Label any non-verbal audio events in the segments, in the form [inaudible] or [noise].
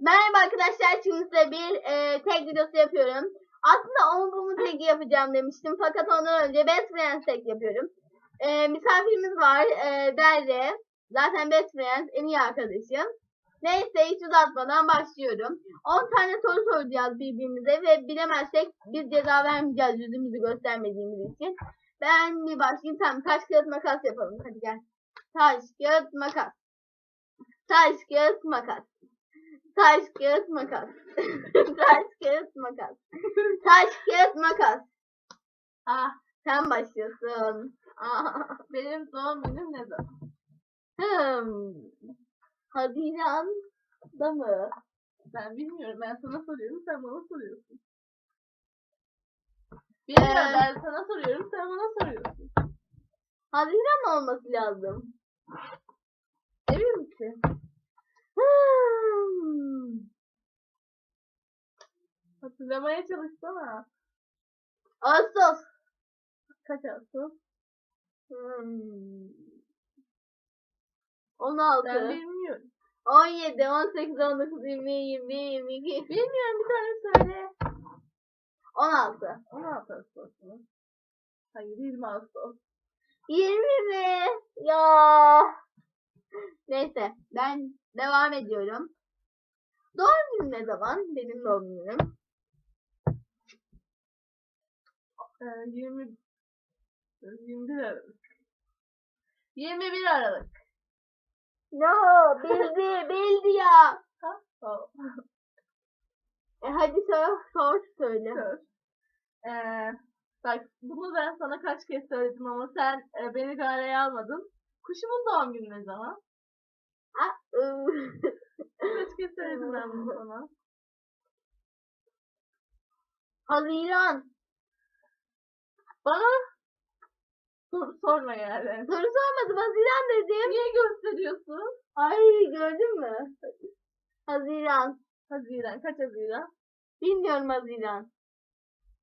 Merhaba arkadaşlar şimdi size bir e, tag videosu yapıyorum. Aslında onu bunu tagi yapacağım demiştim fakat ondan önce Best Friends tag yapıyorum. E, misafirimiz var e, Derre. Zaten Best Friends en iyi arkadaşım. Neyse hiç uzatmadan başlıyorum. 10 tane soru soracağız birbirimize ve bilemezsek bir ceza vermeyeceğiz yüzümüzü göstermediğimiz için. Ben bir başlayayım tamam taş kağıt makas yapalım hadi gel. Taş kağıt makas. Taş kağıt makas. Taş kağıt makas. [laughs] Taş kağıt makas. Taş kağıt makas. Ah sen başlıyorsun. Ah, Benim doğum günüm ne zaman? hmm. Haziran'da mı? Ben bilmiyorum. Ben sana soruyorum, sen bana soruyorsun. Bilmiyorum. Ee, ben sana soruyorum, sen bana soruyorsun. Haziran olması lazım. Emin misin? Hmm. Hatırlamaya çalışsana. Ağustos. Kaç Ağustos? Hmm. 16. Ben bilmiyorum. 17, 18, 19, 20, 21, 22, Bilmiyorum bir tane söyle. 16. 16 Ağustos mu? Hayır 20 Ağustos. 20 mi? Ya. Neyse ben devam ediyorum. Doğum günü ne zaman? Benim doğum günüm. Ee, 20 21 Aralık. 21 Aralık. No, bildi, bildi ya. Ha? Oh. E hadi sor, sor söyle. Sor. Ee, bak bunu ben sana kaç kez söyledim ama sen e, beni galeye almadın. Kuşumun doğum günü ne zaman? Ha, ıı. Kaç kez söyledim ben bunu [laughs] sana? Haziran. Bana soru sorma yani. Soru sormadım. Haziran dedim. Niye gösteriyorsun? Ay gördün mü? Haziran. Haziran. Kaç Haziran? Bilmiyorum Haziran.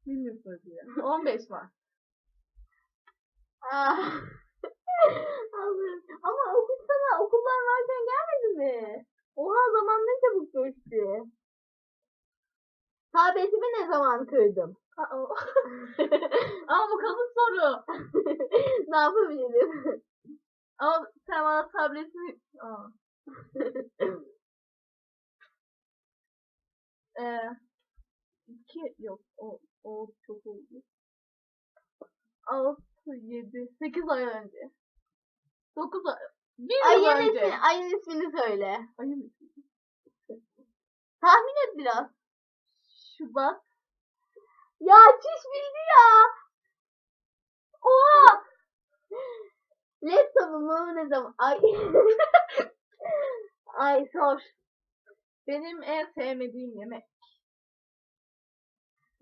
Bilmiyorum Haziran. [laughs] 15 Mart. Ah. [laughs] Ama okul sana okullar varken gelmedi mi? Oha zaman ne çabuk geçti. Tabletimi ne zaman kırdım? Aa, [laughs] bu kalın soru. [laughs] ne yapabilirim? Ama sen bana tabletini... Aa. [laughs] Ee, iki yok o o çok oldu. Altı, yedi, sekiz ay önce. Dokuz ay. Bir yıl ayın, önce. ismi, ayın ismini söyle. Ayın ismi. Tahmin et biraz. Şubat. Ya çiş bildi ya. Oha. Laptopumu ne zaman? Ay. [laughs] Ay sor. Benim en sevmediğim yemek.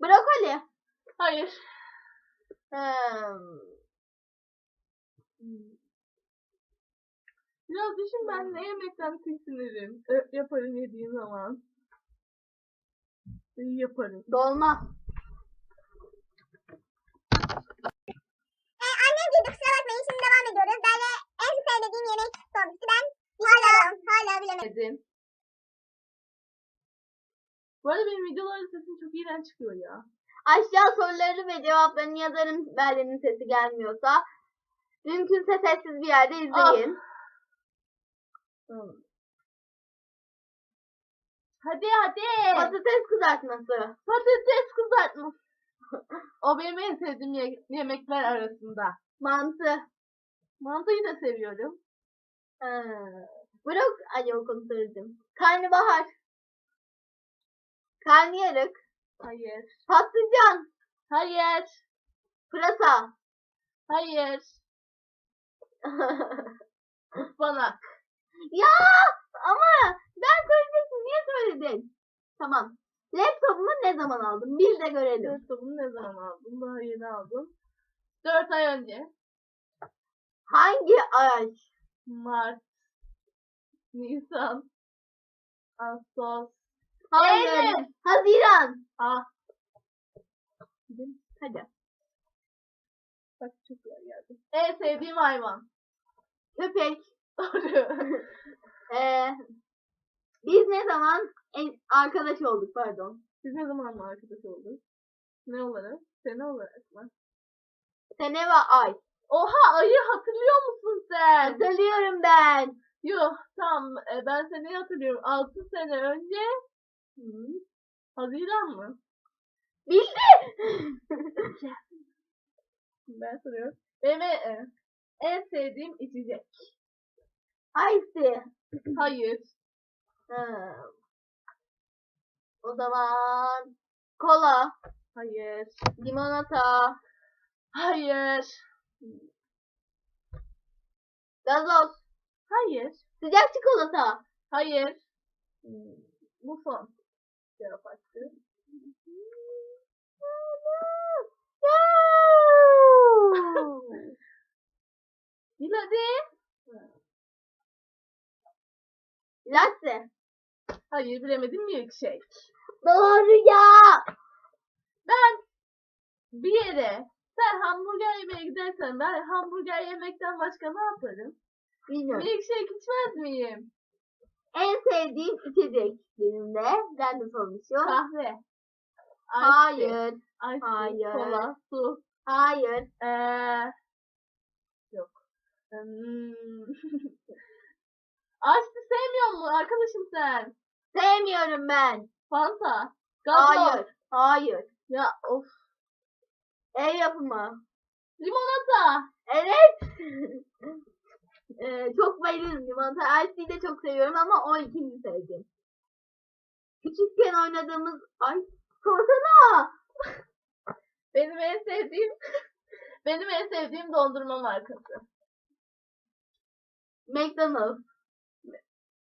Brokoli. Hayır. Hmm. Biraz düşün ben ne yemekten tiksinirim. Ö- yaparım yediğim zaman. İyi yaparım. Dolma. Ee, annem girdi kusura bakmayın şimdi devam ediyoruz. Böyle en sevdiğim yemek sormuştu. Ben hala, hala bilemedim. Bu arada benim videoların sesim çok iğrenç çıkıyor ya. Aşağı soruları ve cevaplarını yazarım Berlin'in sesi gelmiyorsa. Mümkünse sessiz bir yerde izleyin. Hmm. Hadi hadi. Patates kızartması. Patates kızartması. [laughs] o benim en sevdiğim ye- yemekler arasında. Mantı. Mantıyı da seviyorum. Ha. Brok... Ay yok onu söyledim. Karnabahar. Karnıyarık. Hayır. Patlıcan. Hayır. Pırasa. Hayır. [laughs] Ispanak. ya ama ben söyleyecektim. Niye söyledin? Tamam. Laptopumu ne zaman aldın? Bir de görelim. Laptopumu ne zaman aldım? Daha yeni aldım. 4 ay önce. Hangi ay? Mart. Nisan. Ağustos. Hayır. Haziran. Ah. Hadi. Bak çok güzel geldi. En sevdiğim hayvan. Köpek. Doğru. Ee, biz ne zaman en, arkadaş olduk pardon. Biz ne zaman mı arkadaş olduk? Ne olarak? Sene olarak mı? Sene ve ay. Oha ayı hatırlıyor musun sen? Hatırlıyorum ben. Yok tamam e, ben seni hatırlıyorum. 6 sene önce Haziran mı? Bildi. [laughs] Ben soruyorum. Benim e, en sevdiğim içecek. Ice. Hayır. O zaman kola, Hayır. limonata, Hayır. gazoz, Hayır. sıcak çikolata. Hayır. Bu son. Cevap hakkı. Bil hadi. Latte. Hayır bilemedim milkshake. Doğru ya. Ben bir yere sen hamburger yemeye gidersen ben hamburger yemekten başka ne yaparım? Bilmiyorum. Milkshake içmez miyim? En sevdiğim içecek benim de. Ben de sormuşum. Kahve. Ice Hayır. Ice Hayır. Kola, su. Hayır. Ee, yok. Hmm. [laughs] Ice sevmiyor mu arkadaşım sen? Sevmiyorum ben. Fanta. Gazoz. Hayır. Hayır. Ya of. Ev yapımı. Limonata. Evet. [laughs] Ee, çok bayılırım limonata. Ice de çok seviyorum ama o ikinci sevdiğim. Küçükken oynadığımız... Ay sorsana. [laughs] Benim en sevdiğim [laughs] benim en sevdiğim dondurma markası. McDonald's.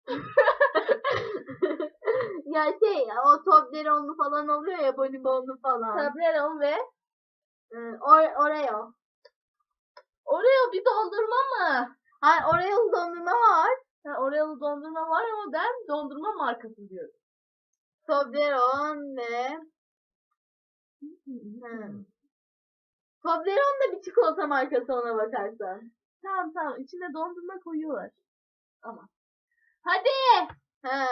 [laughs] ya şey ya o Toblerone falan oluyor ya bonibonlu falan. Toblerone ve Ee, Or- Oreo. Oreo bir dondurma mı? Hayır Oreo dondurma var. Ha, Oreo'lu dondurma var ama ben dondurma markası diyorum. Toblerone ve [laughs] Hmm. Toblerone da bir çikolata markası ona bakarsan. Tamam tamam içine dondurma koyuyorlar. Ama. Hadi! Ha.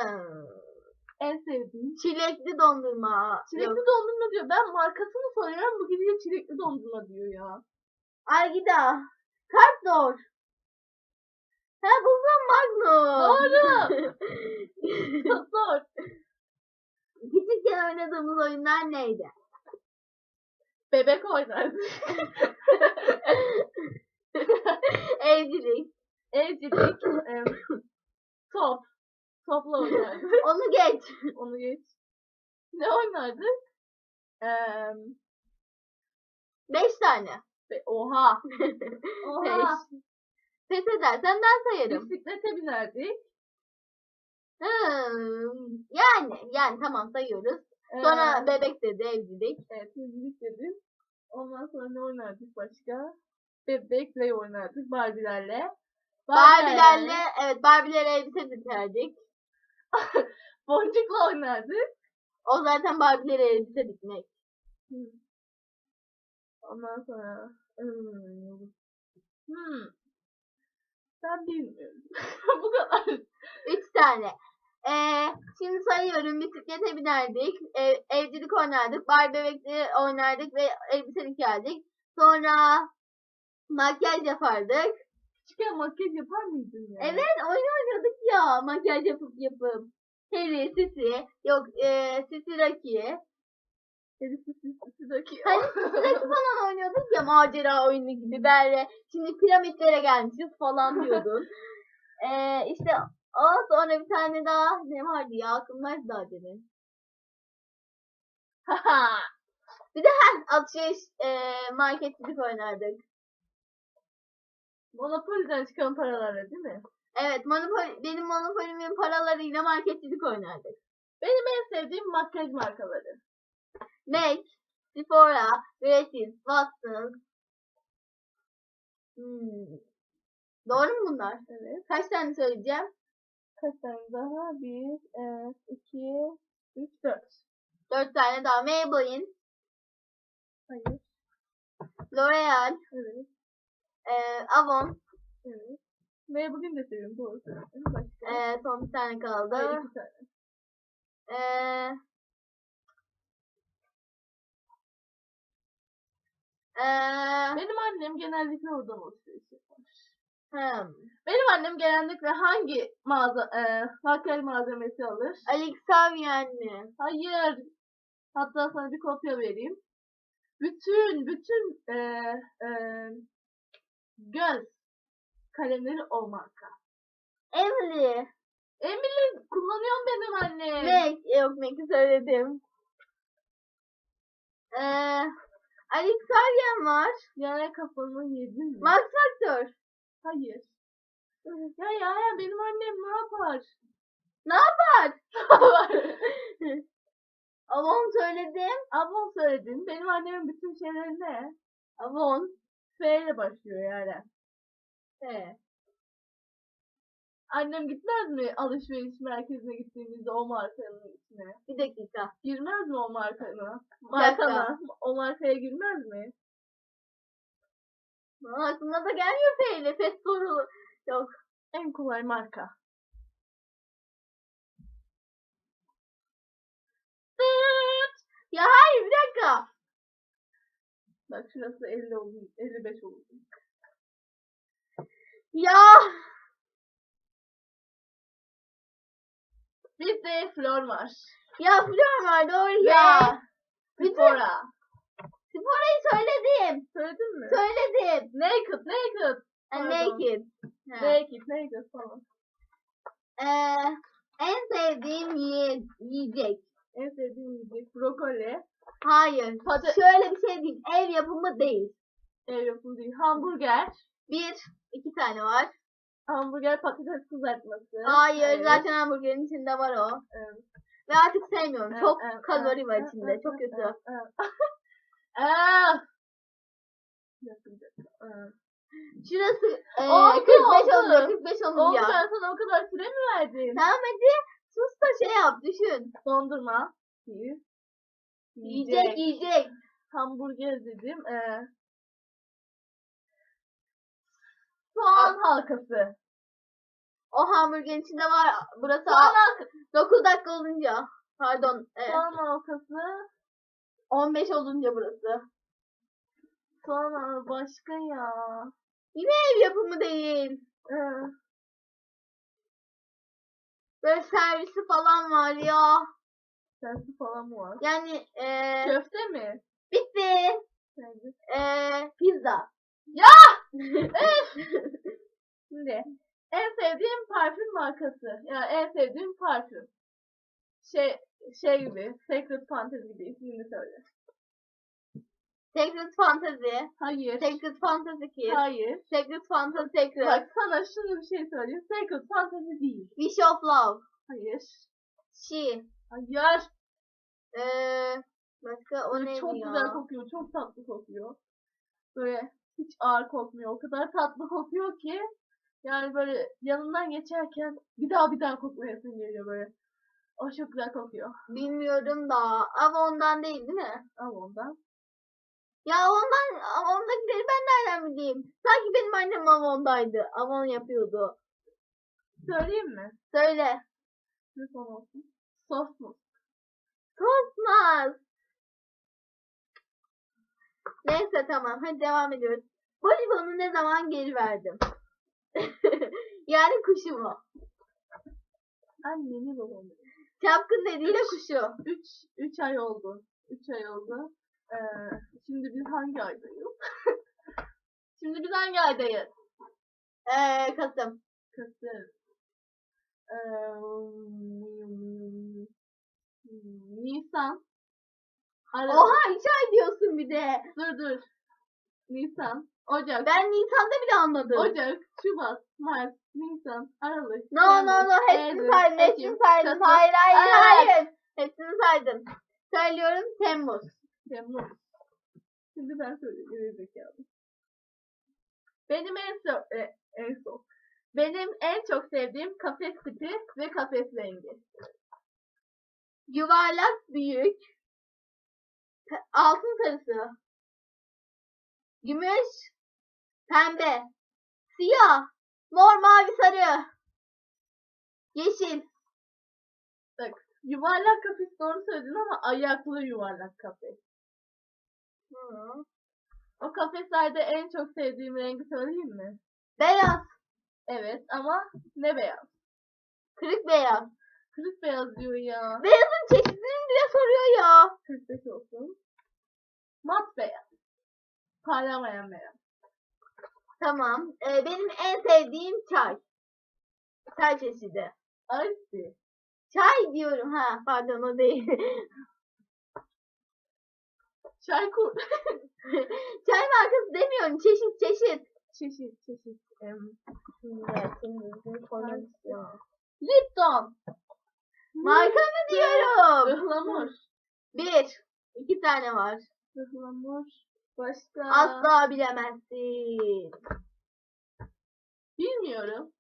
En sevdiğim. Çilekli dondurma. Çilekli Yok. dondurma diyor. Ben markasını soruyorum. Bu gidiyor çilekli dondurma diyor ya. Algida. Kartdor. Ha buldum Magnum. Doğru. [laughs] Zor. Küçükken oynadığımız oyunlar neydi? Bebek oynardı. [laughs] Evcilik. Evcilik. [laughs] top. Topla oynardık. [laughs] Onu geç. [laughs] Onu geç. Ne oynardık? Em, Beş tane. be- oha. [laughs] Oha. Beş. Pes edersen ben sayarım. Bisiklete binerdik. Hmm, yani yani tamam sayıyoruz. Sonra Ee, bebek dedi evcilik. Evet, evcilik dedim. Ondan sonra ne oynardık başka? Bebekle oynardık Barbie'lerle. Barbie'lerle evet Barbie'lere elbise dikerdik. [laughs] Boncukla oynardık. O zaten Barbie'lere elbise dikmek. Ondan sonra hmm. hmm. Ben bilmiyorum. [laughs] Bu kadar. Üç tane. Ee, şimdi sayıyorum. Bisiklete binerdik. Ev, evcilik oynardık. Barbie bebekleri oynardık ve elbise dikerdik. Sonra makyaj yapardık. Küçükken makyaj yapar mıydın ya? Evet oyun oynuyorduk ya. Makyaj yapıp yapıp. Harry, Sisi, yok e, Sisi Rocky. Herif sisi döküyor. Hani Sisi Rocky [laughs] falan oynuyorduk ya macera oyunu gibi böyle. Şimdi piramitlere gelmişiz falan diyordun. [laughs] e, işte o sonra bir tane daha ne vardı ya aklımdaydı daha demin. Haha. [laughs] Heh, alışveriş e, marketçilik oynardık. Monopoly'den çıkan paralarla değil mi? Evet Monopoly, benim Monopoly'min paralarıyla marketçilik oynardık. Benim en sevdiğim makyaj markaları. MAC, Sephora, Gratis, Watsons. Hmm. Doğru mu bunlar? Evet. Kaç tane söyleyeceğim? Kaç tane daha? Bir, e, iki, üç, dört. Dört tane daha. Maybelline, Hayır. L'Oreal, Evet. E, Avon, Evet. Ve bugün de seviyorum doğru söylüyorsun. Başka? e, son bir tane kaldı. Hayır iki tane. Ee, ee, Benim annem genellikle oradan alışveriş yapar. hmm. Benim annem genellikle hangi mağaza, e, makyaj malzemesi alır? Alexavian mi? Hayır. Hatta sana bir kopya vereyim. Bütün, bütün e, e, göz kalemleri o marka. Emily. Emily kullanıyorum benim annem. Mac. Yok Mac'i söyledim. Ee, Alexavian var. Ya kafamı yedin mi? Max Factor. Hayır. Ya ya ya benim annem ne yapar? Ne yapar? [laughs] Avon söyledim. Ablam söyledin. Benim annemin bütün şeyleri ne? Avon. F ile başlıyor yani. He. Annem gitmez mi alışveriş merkezine gittiğimizde o markanın içine? Bir dakika. Girmez mi o dakika. Markana. O markaya girmez mi? Aklına da gelmiyor Feyle. Fes soru. Yok. En kolay marka. Tıt. Ya hayır bir dakika. Bak şurası 50 oldu, 55 oldu. Ya. Bizde flor var. Ya flor var doğru ya. Bütün- Sephora. Sporayı söyledim. Söyledin mi? Söyledim. Naked, naked. Pardon. naked. Ha. Naked, naked falan. Ee, en sevdiğim yiye- yiyecek. En sevdiğim yiyecek brokoli. Hayır. Pata- Şöyle bir şey diyeyim. Ev yapımı değil. Ev yapımı değil. Hamburger. Bir, iki tane var. Hamburger patates kızartması. Hayır, Evet. zaten hamburgerin içinde var o. Evet. Ve artık sevmiyorum. Evet, Çok evet, kalori var evet, içinde. evet, Çok kötü. evet, evet. [laughs] Ah! Evet. Şurası e, Oldu, 45 oldu. oluyor. 45 Oğlum olunca. ben sana o kadar süre mi verdim? Tamam hadi. Sus da şey yap. Düşün. Dondurma. Bir. Yiyecek yiyecek. Hamburger dedim. Ee, soğan halkası. O hamburgerin içinde var. Burası Soğan halkası. 9 dakika olunca. Pardon. e, Soğan halkası. 15 olunca burası. Soğan hal- başka ya. Yine ev yapımı değil. Ee, Böyle servisi falan var ya. Sensi falan mı var? Yani e, Köfte mi? bitti. Nerede? E, pizza. [laughs] Şimdi en sevdiğim parfüm markası. Yani en sevdiğim parfüm. Şey şey gibi, Secret Fantasy gibi ismini söyle. Secret Fantasy. Hayır. Secret Fantasy Kiss. Hayır. Secret Fantasy Secret. Bak sana şunu bir şey söyleyeyim. Secret Fantasy değil. Wish of Love. Hayır. She. Hayır. Ee, başka o neydi çok ya? güzel kokuyor. Çok tatlı kokuyor. Böyle hiç ağır kokmuyor. O kadar tatlı [laughs] kokuyor ki yani böyle yanından geçerken bir daha bir daha koklayasın geliyor böyle. O çok güzel kokuyor. Bilmiyorum da. Ama ondan değil değil mi? Al ondan. Ya ondan, ondakileri ben nereden bileyim? Sanki benim annem Avon'daydı. Avon yapıyordu. Söyleyeyim mi? Söyle. Ne son olsun? Sos Tosmaz. Neyse tamam. Hadi devam ediyoruz. Bolibonu ne zaman geri verdim? [laughs] yani kuşumu. Anneni babamı. Çapkın dediğiyle kuşu. 3 3 ay oldu. 3 ay oldu. Ee, şimdi biz hangi aydayız? [laughs] şimdi biz hangi aydayız? Ee, Kasım. Kasım. Ee, Nisan. Aralık. Oha 3 ay diyorsun bir de. Dur dur. Nisan. Ocak. Ben Nisan'da bile anladım. Ocak. Şubat. Mart. Nisan. Aralık. No no Temmuz, no hepsini Eylül, saydım hepsini. Kasım. Hayır hayır hayır. Hepsini saydım. Söylüyorum Temmuz. Temmuz. Şimdi ben söyleyeyim. Benim en so e, en son. Benim en çok sevdiğim kafes tipi ve kafes rengi. Yuvarlak büyük. Altın sarısı. Gümüş. Pembe. Siyah. Mor mavi sarı. Yeşil. Bak Yuvarlak kafes doğru söyledin ama ayaklı yuvarlak kafes. Hı. O kafeslerde en çok sevdiğim rengi söyleyeyim mi? Beyaz. Evet ama ne beyaz? Kırık beyaz. Kırık beyaz diyor ya. Beyazın çeşidini diye soruyor ya. 45 olsun. Mat beyaz. Parlamayan beyaz. Tamam. Ee, benim en sevdiğim çay. Çay çeşidi. Ice Çay diyorum ha. Pardon o değil. Çay kur. [laughs] çay markası demiyorum. Çeşit çeşit. çeşit çeşit. Evet, şimdi bizim koymak istiyorum. Lipton. Marka mı diyorum? Ihlamur. Bir. iki tane var. Ihlamur. Başka. Asla bilemezsin. Bilmiyorum.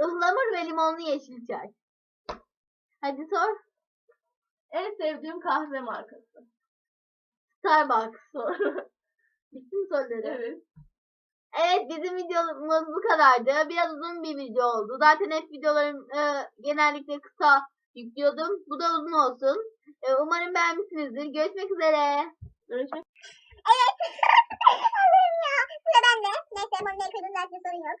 Ihlamur ve limonlu yeşil çay. Hadi sor. En sevdiğim kahve markası. Starbucks. Sor. [laughs] Bitti mi soruları? evet. Evet bizim videomuz bu kadardı. Biraz uzun bir video oldu. Zaten hep videolarım e, genellikle kısa yüklüyordum. Bu da uzun olsun. E, umarım beğenmişsinizdir. Görüşmek üzere. Görüşmek Evet. Allah'ım ya. Sıra bende. Neyse Mami'ye kırdın zaten sorun yok.